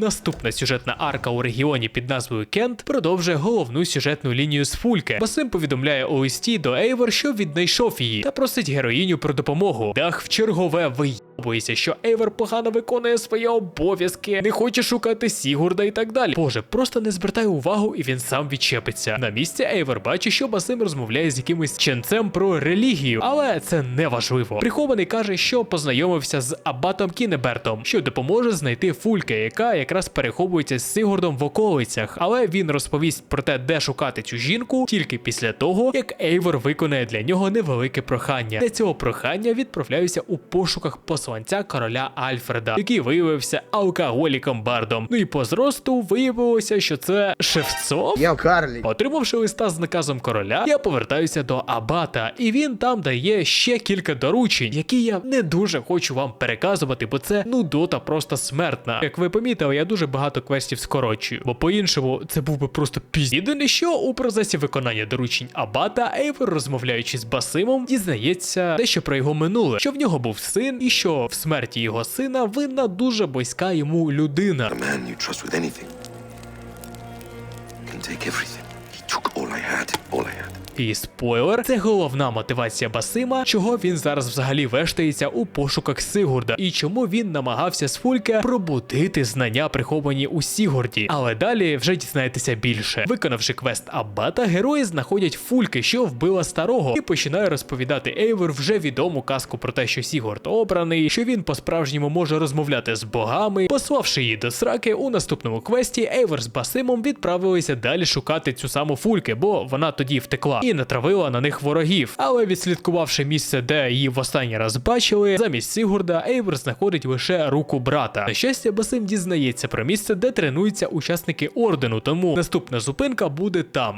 Наступна сюжетна арка у регіоні під назвою Кент продовжує головну сюжетну лінію з Фульке. Басим повідомляє у листі до Ейвор, що віднайшов її, та просить героїню про допомогу. Дах в чергове вийобується, що Ейвор погано виконує свої обов'язки, не хоче шукати Сігурда і так далі. Боже, просто не звертай увагу, і він сам відчепиться. На місці Ейвор бачить, що Басим розмовляє з якимось ченцем про релігію, але це не важливо. Прихований каже, що познайомився з Абатом Кінебертом, що допоможе знайти Фульке, яка якраз переховується з Сигурдом в околицях. Але він розповість про те, де шукати цю жінку, тільки після того, як Ейвор виконає для нього невелике прохання. Для цього прохання відправляюся у пошуках посланця короля Альфреда, який виявився алкоголіком бардом. Ну і по зросту виявилося, що це Шевцов. Я Карлі. Отримавши листа з наказом короля, я повертаюся до Абата, і він там дає ще кілька доручень, які я не дуже хочу вам переказувати, бо це нудота просто смертна. Як ви помітили, я дуже багато квестів скорочую, бо по-іншому це був би просто пізд. Єдине, що у процесі виконання доручень Абата, Ейвор, розмовляючи з Басимом, дізнається дещо про його минуле, що в нього був син, і що в смерті його сина винна дуже близька йому людина. A man you trust with anything can take everything. І спойлер, це головна мотивація Басима, чого він зараз взагалі вештається у пошуках Сигурда, і чому він намагався з Фульке пробудити знання, приховані у Сігурді. Але далі вже дізнаєтеся більше. Виконавши квест Аббата, герої знаходять Фульки, що вбила старого, і починає розповідати Ейвор вже відому казку про те, що Сігурд обраний, що він по-справжньому може розмовляти з богами. Пославши її до сраки, у наступному квесті Ейвор з Басимом відправилися далі шукати цю саму Фульки, бо вона тоді втекла і натравила на них ворогів. Але відслідкувавши місце, де її в останній раз бачили, замість Сігурда Ейвер знаходить лише руку брата. На щастя, Басим дізнається про місце, де тренуються учасники ордену, тому наступна зупинка буде там.